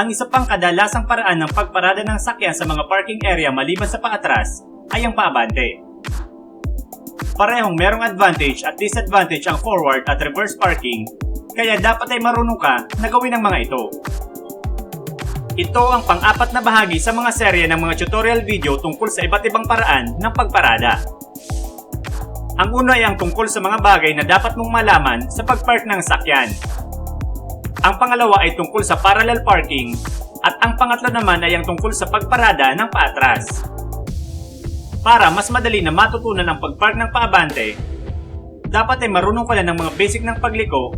Ang isa pang kadalasang paraan ng pagparada ng sakyan sa mga parking area maliban sa paatras ay ang paabante. Parehong merong advantage at disadvantage ang forward at reverse parking, kaya dapat ay marunong ka na gawin ang mga ito. Ito ang pang-apat na bahagi sa mga serye ng mga tutorial video tungkol sa iba't ibang paraan ng pagparada. Ang una ay ang tungkol sa mga bagay na dapat mong malaman sa pagpark ng sakyan. Ang pangalawa ay tungkol sa parallel parking at ang pangatlo naman ay ang tungkol sa pagparada ng paatras. Para mas madali na matutunan ang pagpark ng paabante, dapat ay marunong ka na ng mga basic ng pagliko,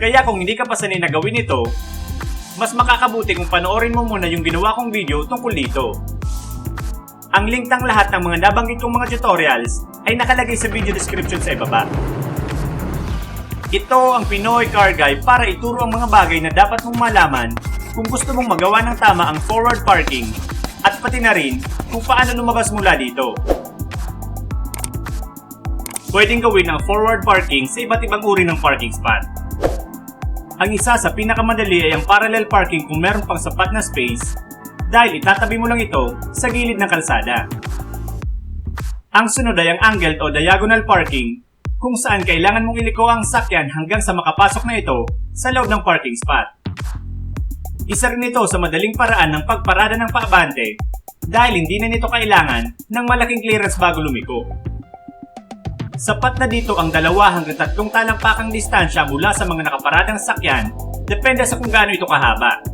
kaya kung hindi ka pa sanay na gawin ito, mas makakabuti kung panoorin mo muna yung ginawa kong video tungkol dito. Ang link ng lahat ng mga nabanggit kong mga tutorials ay nakalagay sa video description sa ibaba. Ito ang Pinoy Car Guide para ituro ang mga bagay na dapat mong malaman kung gusto mong magawa ng tama ang forward parking at pati na rin kung paano lumabas mula dito. Pwedeng gawin ang forward parking sa iba't ibang uri ng parking spot. Ang isa sa pinakamadali ay ang parallel parking kung meron pang sapat na space dahil itatabi mo lang ito sa gilid ng kalsada. Ang sunod ay ang angled o diagonal parking kung saan kailangan mong iliko ang sakyan hanggang sa makapasok na ito sa loob ng parking spot. Isa rin ito sa madaling paraan ng pagparada ng paabante dahil hindi na nito kailangan ng malaking clearance bago lumiko. Sapat na dito ang dalawa hanggang tatlong talampakang distansya mula sa mga nakaparadang sakyan depende sa kung gaano ito kahaba.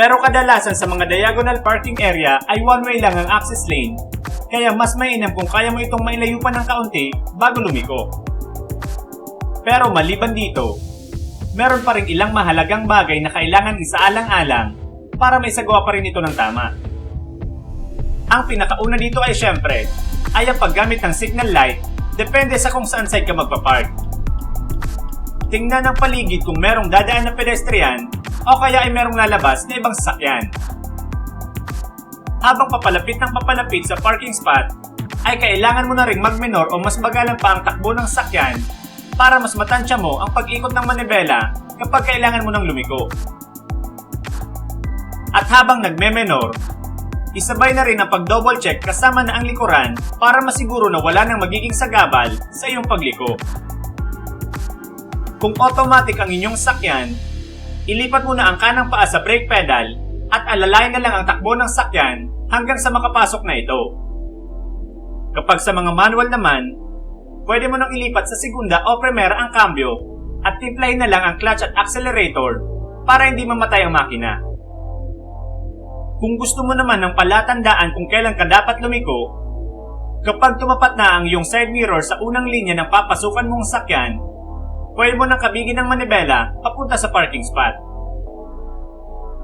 Pero kadalasan sa mga diagonal parking area ay one way lang ang access lane kaya mas mainam kung kaya mo itong mailayo pa ng kaunti bago lumiko. Pero maliban dito, meron pa rin ilang mahalagang bagay na kailangan isaalang-alang para may sagawa pa rin ito ng tama. Ang pinakauna dito ay syempre, ay ang paggamit ng signal light depende sa kung saan side ka magpapark. Tingnan ang paligid kung merong dadaan na pedestrian o kaya ay merong lalabas na ibang sasakyan. Habang papalapit ng papalapit sa parking spot, ay kailangan mo na ring magminor o mas magalang pa ang takbo ng sakyan para mas matansya mo ang pag-ikot ng manibela kapag kailangan mo ng lumiko. At habang nagme-menor, isabay na rin ang pag-double check kasama na ang likuran para masiguro na wala nang magiging sagabal sa iyong pagliko. Kung automatic ang inyong sakyan, ilipat mo na ang kanang paa sa brake pedal at alalayan na lang ang takbo ng sakyan hanggang sa makapasok na ito. Kapag sa mga manual naman, pwede mo nang ilipat sa segunda o primera ang cambio at timplahin na lang ang clutch at accelerator para hindi mamatay ang makina. Kung gusto mo naman ng palatandaan kung kailan ka dapat lumiko, kapag tumapat na ang iyong side mirror sa unang linya ng papasukan mong sakyan, pwede mo nang kabigin ng manibela papunta sa parking spot.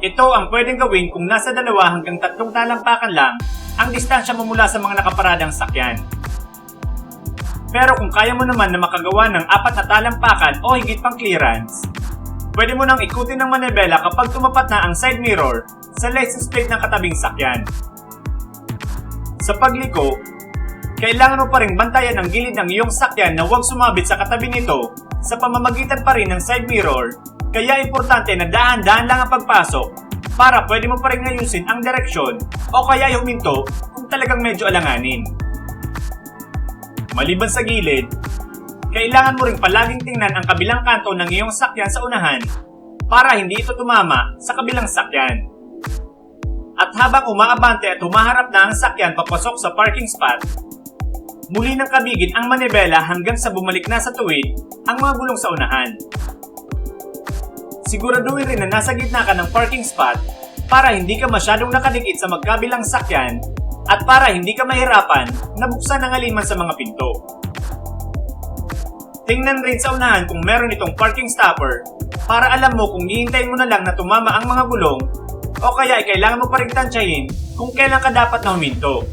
Ito ang pwedeng gawin kung nasa dalawa hanggang tatlong talampakan lang ang distansya mo mula sa mga nakaparadang sakyan. Pero kung kaya mo naman na makagawa ng apat na talampakan o higit pang clearance, pwede mo nang ikutin ng manibela kapag tumapat na ang side mirror sa license plate ng katabing sakyan. Sa pagliko, kailangan mo pa rin bantayan ang gilid ng iyong sakyan na huwag sumabit sa katabi nito sa pamamagitan pa rin ng side mirror, kaya importante na dahan-dahan lang ang pagpasok para pwede mo pa rin ngayusin ang direksyon o kaya ay huminto kung talagang medyo alanganin. Maliban sa gilid, kailangan mo rin palaging tingnan ang kabilang kanto ng iyong sakyan sa unahan para hindi ito tumama sa kabilang sakyan. At habang umaabante at humaharap na ang sakyan papasok sa parking spot, muli nang kabigin ang manibela hanggang sa bumalik na sa tuwid ang mga gulong sa unahan. Siguraduhin rin na nasa gitna ka ng parking spot para hindi ka masyadong nakadikit sa magkabilang sakyan at para hindi ka mahirapan na buksan ang aliman sa mga pinto. Tingnan rin sa unahan kung meron itong parking stopper para alam mo kung hihintayin mo na lang na tumama ang mga gulong o kaya ay kailangan mo pa rin tansyahin kung kailan ka dapat na huminto.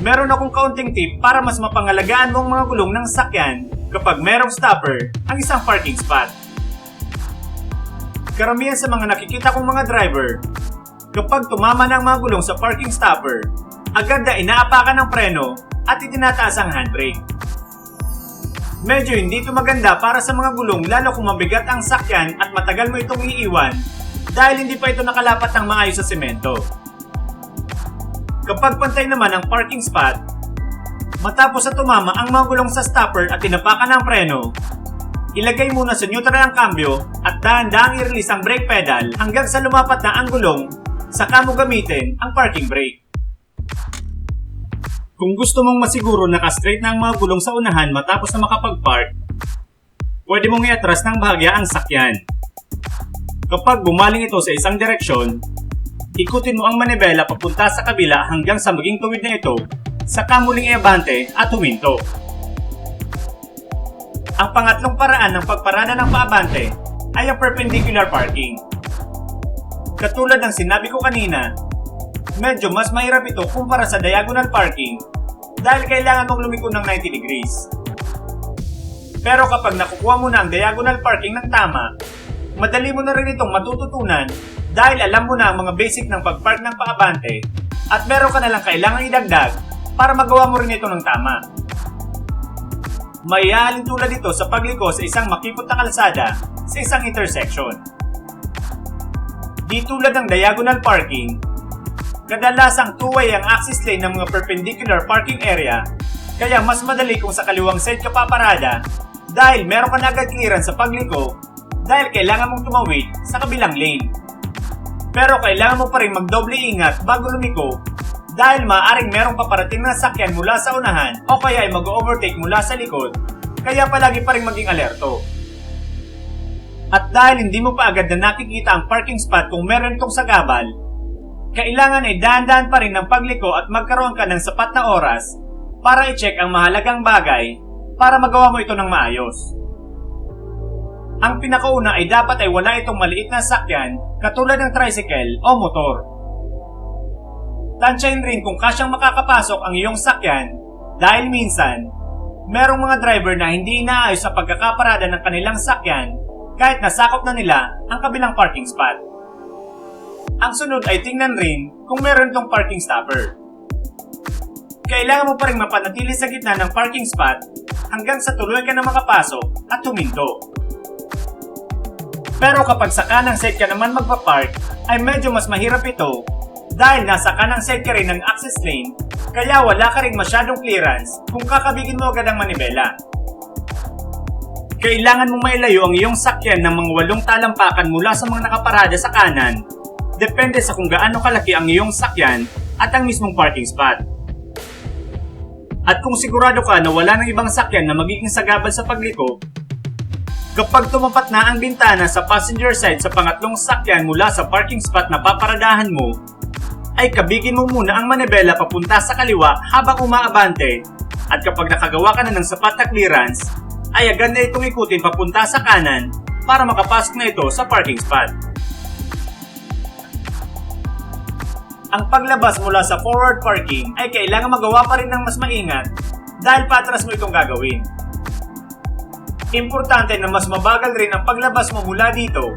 Meron akong kaunting tip para mas mapangalagaan mo ang mga gulong ng sakyan kapag merong stopper ang isang parking spot. Karamihan sa mga nakikita kong mga driver, kapag tumama na mga gulong sa parking stopper, agad na inaapakan ng preno at itinataas ang handbrake. Medyo hindi ito maganda para sa mga gulong lalo kung mabigat ang sakyan at matagal mo itong iiwan dahil hindi pa ito nakalapat ng maayos sa semento. Kapag pantay naman ang parking spot, matapos sa tumama ang mga gulong sa stopper at tinapakan ng preno, ilagay muna sa neutral ang kambyo at dahan-dahang i-release ang brake pedal hanggang sa lumapat na ang gulong, saka mo gamitin ang parking brake. Kung gusto mong masiguro naka-straight na ang mga gulong sa unahan matapos na makapag-park, pwede mong i-atras ng bahagya ang sakyan. Kapag bumaling ito sa isang direksyon, ikutin mo ang manibela papunta sa kabila hanggang sa maging tuwid na ito, saka muling iabante at huminto. Ang pangatlong paraan ng pagparada ng paabante ay ang perpendicular parking. Katulad ng sinabi ko kanina, medyo mas mahirap ito kumpara sa diagonal parking dahil kailangan mong lumiko ng 90 degrees. Pero kapag nakukuha mo na ang diagonal parking ng tama, madali mo na rin itong matututunan dahil alam mo na ang mga basic ng pagpark ng paabante at meron ka na lang kailangang idagdag para magawa mo rin ito ng tama. May iaalin tulad ito sa pagliko sa isang makipot na kalsada sa isang intersection. Di tulad ng diagonal parking, kadalasang two-way ang access lane ng mga perpendicular parking area, kaya mas madali kung sa kaliwang side ka paparada dahil meron ka na agad clearance sa pagliko dahil kailangan mong tumawid sa kabilang lane. Pero kailangan mo pa rin magdoble ingat bago lumiko dahil maaaring merong paparating na sakyan mula sa unahan o kaya ay mag-overtake mula sa likod, kaya palagi pa rin maging alerto. At dahil hindi mo pa agad na nakikita ang parking spot kung meron itong sagabal, kailangan ay dahan-dahan pa rin ng pagliko at magkaroon ka ng sapat na oras para i-check ang mahalagang bagay para magawa mo ito ng maayos. Ang pinakauna ay dapat ay wala itong maliit na sakyan katulad ng tricycle o motor. Tansyahin rin kung kasyang makakapasok ang iyong sakyan dahil minsan, merong mga driver na hindi inaayos sa pagkakaparada ng kanilang sakyan kahit nasakop na nila ang kabilang parking spot. Ang sunod ay tingnan rin kung meron itong parking stopper. Kailangan mo pa rin mapanatili sa gitna ng parking spot hanggang sa tuloy ka na makapasok at huminto. Pero kapag sa kanang side ka naman magpa-park, ay medyo mas mahirap ito dahil nasa kanang side ka rin ng access lane, kaya wala ka rin masyadong clearance kung kakabigin mo agad ang manibela. Kailangan mong mailayo ang iyong sakyan ng mga walong talampakan mula sa mga nakaparada sa kanan, depende sa kung gaano kalaki ang iyong sakyan at ang mismong parking spot. At kung sigurado ka na wala ng ibang sakyan na magiging sagabal sa pagliko, kapag tumapat na ang bintana sa passenger side sa pangatlong sakyan mula sa parking spot na paparadahan mo, ay kabigin mo muna ang manibela papunta sa kaliwa habang umaabante at kapag nakagawa ka na ng sapat na clearance, ay agad na itong ikutin papunta sa kanan para makapasok na ito sa parking spot. Ang paglabas mula sa forward parking ay kailangan magawa pa rin ng mas maingat dahil patras mo itong gagawin. Importante na mas mabagal rin ang paglabas mo mula dito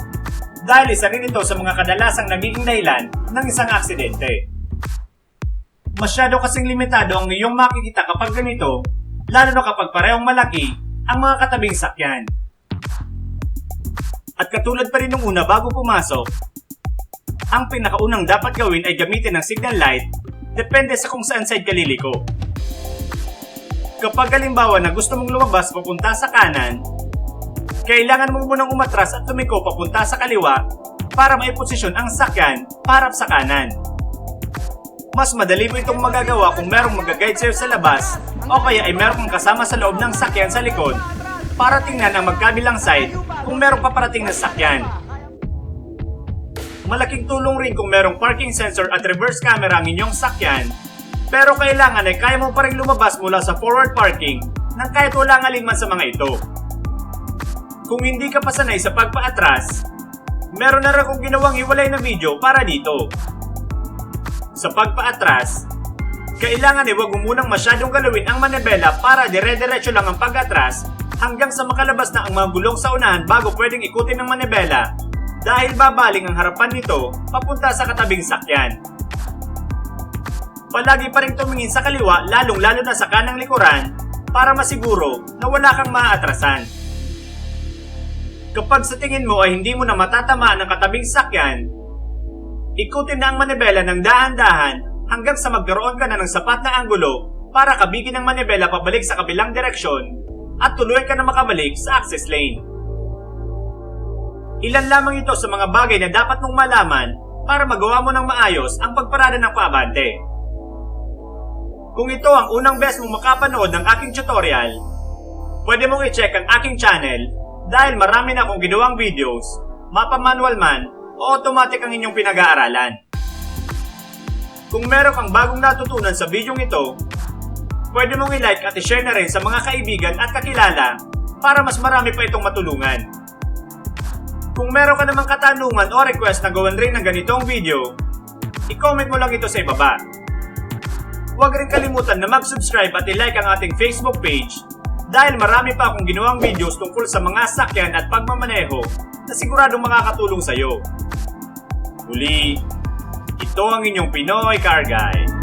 dahil isa rin ito sa mga kadalasang nagiging dahilan ng isang aksidente. Masyado kasing limitado ang iyong makikita kapag ganito, lalo na kapag parehong malaki ang mga katabing sakyan. At katulad pa rin nung una bago pumasok, ang pinakaunang dapat gawin ay gamitin ng signal light depende sa kung saan side ka liliko. Kapag halimbawa na gusto mong lumabas papunta sa kanan, kailangan mo munang umatras at tumiko papunta sa kaliwa para maiposisyon ang sakyan para sa kanan. Mas madali mo itong magagawa kung merong mag-guide sa'yo sa labas o kaya ay merong kasama sa loob ng sakyan sa likod para tingnan ang magkabilang side kung merong paparating na sakyan. Malaking tulong rin kung merong parking sensor at reverse camera ang inyong sakyan pero kailangan ay kaya mo pa rin lumabas mula sa forward parking nang kahit wala nga man sa mga ito. Kung hindi ka pa sanay sa pagpaatras, meron na rin akong ginawang hiwalay na video para dito. Sa pagpaatras, kailangan ay huwag munang masyadong galawin ang manibela para dire-diretso lang ang pag-atras hanggang sa makalabas na ang mga gulong sa unahan bago pwedeng ikutin ng manibela dahil babaling ang harapan nito papunta sa katabing sakyan. Palagi pa rin tumingin sa kaliwa lalong lalo na sa kanang likuran para masiguro na wala kang maaatrasan. Kapag sa tingin mo ay hindi mo na matatamaan ng katabing sakyan, ikutin na ang manibela ng dahan-dahan hanggang sa magkaroon ka na ng sapat na anggulo para kabigin ang manibela pabalik sa kabilang direksyon at tuluyan ka na makabalik sa access lane. Ilan lamang ito sa mga bagay na dapat mong malaman para magawa mo ng maayos ang pagparada ng paabante. Kung ito ang unang beses mong makapanood ng aking tutorial, pwede mong i-check ang aking channel dahil marami na akong ginawang videos, mapa manual man o automatic ang inyong pinag-aaralan. Kung meron kang bagong natutunan sa videong ito, pwede mong i-like at i-share na rin sa mga kaibigan at kakilala para mas marami pa itong matulungan. Kung meron ka namang katanungan o request na gawan rin ng ganitong video, i-comment mo lang ito sa ibaba. Huwag rin kalimutan na mag-subscribe at i-like ang ating Facebook page dahil marami pa akong ginawang videos tungkol sa mga sakyan at pagmamaneho na siguradong makakatulong sa iyo. Muli, ito ang inyong Pinoy Car Guy.